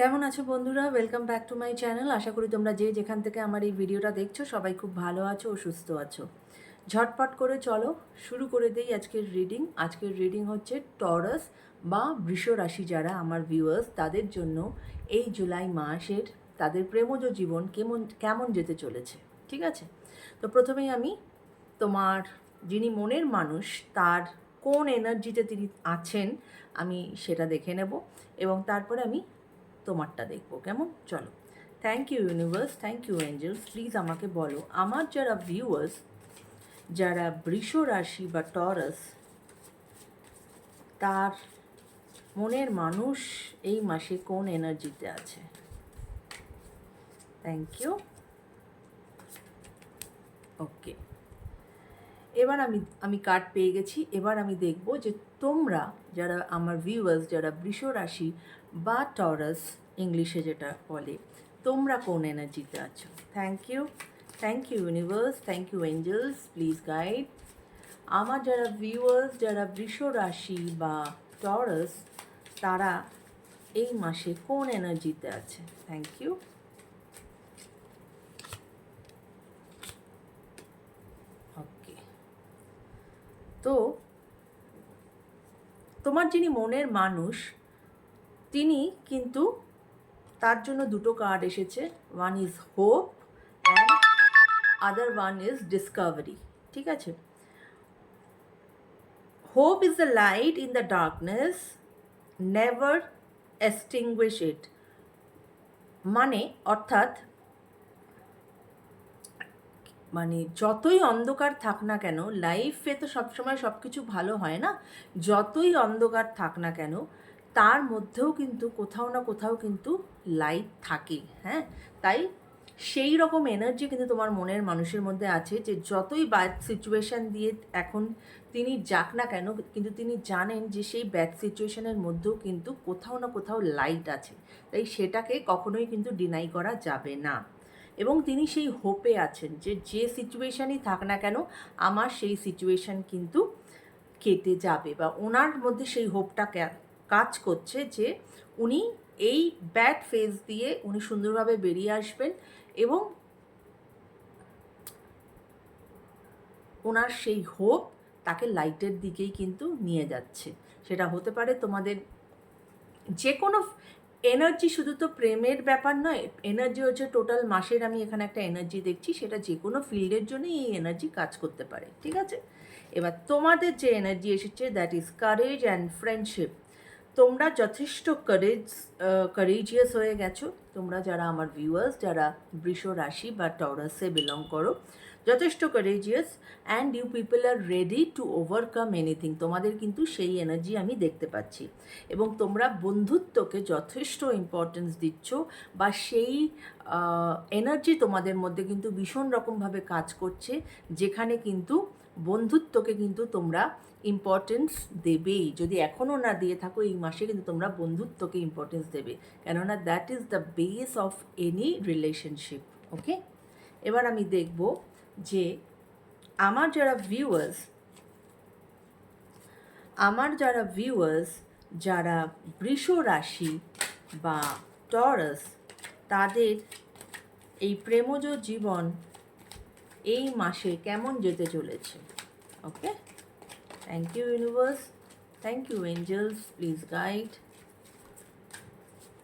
কেমন আছো বন্ধুরা? Welcome back to my channel আশা করি তোমরা যে যেখান থেকে আমার এই ভিডিওটা দেখছ, সবাই খুব ভালো আছো ও সুস্থ আছো। ঝটপট করে চলো, শুরু করে দেই আজকের রিডিং আজকের রিডিং হচ্ছে টরাস বা বৃষ রাশি যারা আমার ভিউয়ার্স তাদের জন্য এই জুলাই মাসের তাদের প্রেমজ জীবন কেমন কেমন যেতে চলেছে, ঠিক আছে? তো প্রথমেই আমি তোমার, যিনি মনের মানুষ, তার কোন এনার্জিতে তিনি আছেন, আমি সেটা দেখে নেব। এবং তারপরে আমি তোমারটা দেখব, কেমন? চলো। Thank you universe thank you angels please আমাকে বলো, আমার যারা ভিউয়ার্স যারা বৃষ রাশি বা টরাস তার মনের মানুষ এই মাসে কোন এনার্জিতে আছে? থ্যাংক ইউ ওকে এবার আমি আমি কার্ড পেয়ে গেছি। এবার আমি দেখব যে তোমরা, যারা আমার ভিউয়ার্স যারা বৃষ রাশি বা টরাস ইংলিশে যেটা বলে, তোমরা কোন এনার্জিতে আছো? Thank you thank you universe thank you angels please guide আমার যারা ভিউয়ার্স যারা বৃষ রাশি বা টরাস তারা এই মাসে কোন এনার্জিতে আছে? থ্যাংক ইউ ওকে তো, তোমার যিনি মনের মানুষ তিনি কিন্তু তার জন্য দুটো কার্ড এসেছে। One is hope and other one is discovery ঠিক আছে? Hope is the light in the darkness never extinguish it মানে অর্থাৎ মানে যতই অন্ধকার থাক না কেন লাইফে তো সবসময় সব কিছু ভালো হয় না? যতই অন্ধকার থাক না কেন তার মধ্যেও কিন্তু কোথাও না কোথাও কিন্তু লাইট থাকে হ্যাঁ? তাই সেই রকম এনার্জি কিন্তু তোমার মনের মানুষের মধ্যে আছে যে যতই ব্যাড সিচুয়েশান দিয়ে এখন তিনি যাক না কেন, কিন্তু তিনি জানেন যে সেই ব্যাড সিচুয়েশানের মধ্যেও কিন্তু কোথাও না কোথাও লাইট আছে। তাই সেটাকে কখনোই কিন্তু ডিনাই করা যাবে না। এবং তিনি সেই হোপে আছেন যে যে সিচুয়েশানই থাক না কেন, আমার সেই সিচুয়েশান কিন্তু কেটে যাবে বা ওনার মধ্যে সেই হোপটা কাজ করছে যে উনি এই ব্যাড ফেজ দিয়ে উনি সুন্দরভাবে বেরিয়ে আসবেন এবং ওনার সেই হোপ তাকে লাইটের দিকেই কিন্তু নিয়ে যাচ্ছে। সেটা হতে পারে তোমাদের যে কোনো এনার্জি শুধু তো প্রেমের ব্যাপার নয় এনার্জি হচ্ছে টোটাল মাসের আমি এখানে একটা এনার্জি দেখছি, সেটা যে কোনো ফিল্ডের জন্যই এই এনার্জি কাজ করতে পারে, ঠিক আছে? এবার তোমাদের যে এনার্জি এসেছে that is courage and friendship তোমরা যথেষ্ট কারেজ কারেজিয়াস হয়ে গেছো। তোমরা যারা আমার ভিউয়ার্স যারা বৃষ রাশি বা টরাসে বিলং করো, যথেষ্ট courageous and you people are ready to overcome anything তোমাদের কিন্তু সেই এনার্জি আমি দেখতে পাচ্ছি। এবং তোমরা বন্ধুত্বকে যথেষ্ট ইম্পর্টেন্স দিচ্ছ বা সেই এনার্জি তোমাদের মধ্যে কিন্তু ভীষণ রকমভাবে কাজ করছে, যেখানে কিন্তু বন্ধুত্বকে কিন্তু তোমরা ইম্পর্টেন্স দেবেই। যদি এখনও না দিয়ে থাকো, এই মাসে কিন্তু তোমরা বন্ধুত্বকে ইম্পর্টেন্স দেবে। কেননা that is the base of any relationship okay এবার আমি দেখব যে আমার যারা ভিউয়ার্স আমার যারা ভিউয়ার্স যারা বৃষ রাশি বা টরাস তাদের এই প্রেমজ জীবন এই মাসে কেমন যেতে চলেছে? Okay thank you universe thank you angels please guide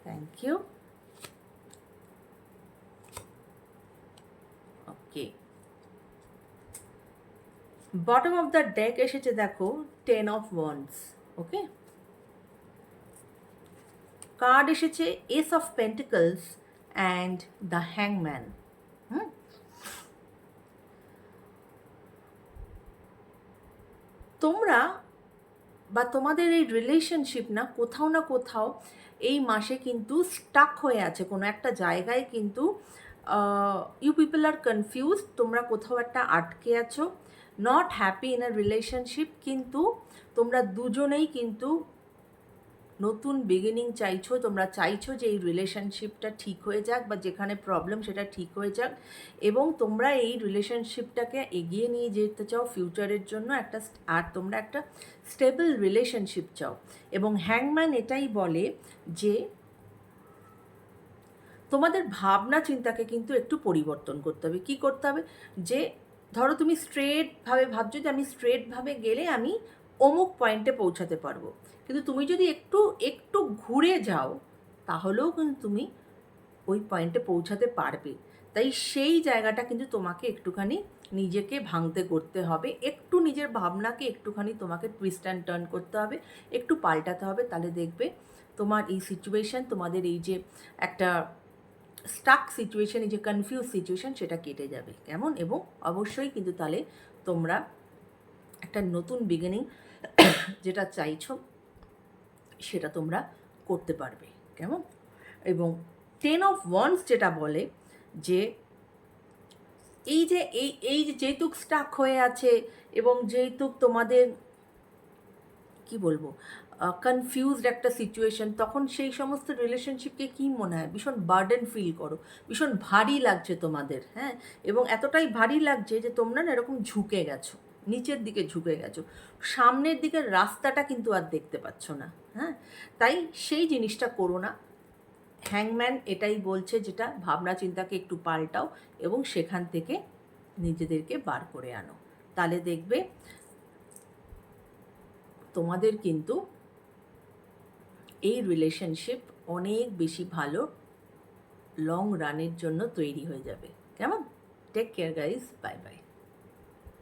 thank you okay bottom of the deck এসেছে, দেখো ten of wands okay card এসেছে ace of pentacles and the হ্যাংম্যান তোমরা বা তোমাদের এই রিলেশনশিপ না কোথাও না কোথাও এই মাসে কিন্তু স্টাক হয়ে আছে। কোনো একটা জায়গায় কিন্তু ইউ পিপল আর কনফিউজ তোমরা কোথাও একটা আটকে আছো। Not happy in a relationship কিন্তু তোমরা দুজনেই কিন্তু নতুন বিগিনিং চাইছো, তোমরা চাইছো যে এই রিলেশনশিপটা ঠিক হয়ে যাক বা যেখানে প্রবলেম সেটা ঠিক হয়ে যাক এবং তোমরা এই রিলেশনশিপটাকে এগিয়ে নিয়ে যেতে চাও ফিউচারের জন্য একটা আর তোমরা একটা স্টেবল রিলেশনশিপ চাও এবং হ্যাংম্যান এটাই বলে যে তোমাদের ভাবনা চিন্তাকে কিন্তু একটু পরিবর্তন করতে হবে। কি করতে হবে? যে ধরো তুমি স্ট্রেটভাবে ভাবছ যে আমি স্ট্রেটভাবে গেলে আমি অমুক পয়েন্টে পৌঁছাতে পারব। কিন্তু তুমি যদি একটু একটু ঘুরে যাও, তাহলেও কিন্তু তুমি ওই পয়েন্টে পৌঁছাতে পারবে। তাই সেই জায়গাটা কিন্তু তোমাকে একটুখানি নিজেকে ভাঙতে করতে হবে। একটু নিজের ভাবনাকে একটুখানি তোমাকে টুইস্ট অ্যান্ড টার্ন করতে হবে, একটু পাল্টাতে হবে। তাহলে দেখবে তোমার এই সিচুয়েশান তোমাদের এই যে একটা স্টাক সিচুয়েশান এই যে কনফিউজ সিচুয়েশন সেটা কেটে যাবে। কেমন? এবং অবশ্যই কিন্তু তাহলে তোমরা একটা নতুন বিগিনিং যেটা চাইছো, সেটা তোমরা করতে পারবে। কেমন? এবং টেন অফ ওয়ান্স যেটা বলে যে, এই যে, এই এই যেহেতুক স্টাক হয়ে আছে এবং যেহেতুক তোমাদের, কি বলব কনফিউজড একটা সিচুয়েশন তখন সেই সমস্ত রিলেশনশিপকে কী মনে হয়? ভীষণ বার্ডেন ফিল করো, ভীষণ ভারী লাগছে তোমাদের হ্যাঁ? এবং এতটাই ভারী লাগছে যে তোমরা না এরকম ঝুঁকে গেছো। নিচের দিকে ঝুঁকে গেছো। সামনের দিকের রাস্তাটা কিন্তু আর দেখতে পাচ্ছ না হ্যাঁ? তাই সেই জিনিসটা করো না। হ্যাংম্যান এটাই বলছে যেটা ভাবনা চিন্তাকে একটু পাল্টাও এবং সেখান থেকে নিজেদেরকে বার করে আনো। তাহলে দেখবে তোমাদের কিন্তু এই রিলেশনশিপ অনেক বেশি ভালো লং রানের জন্য তৈরি হয়ে যাবে। কেমন? Take care guys bye bye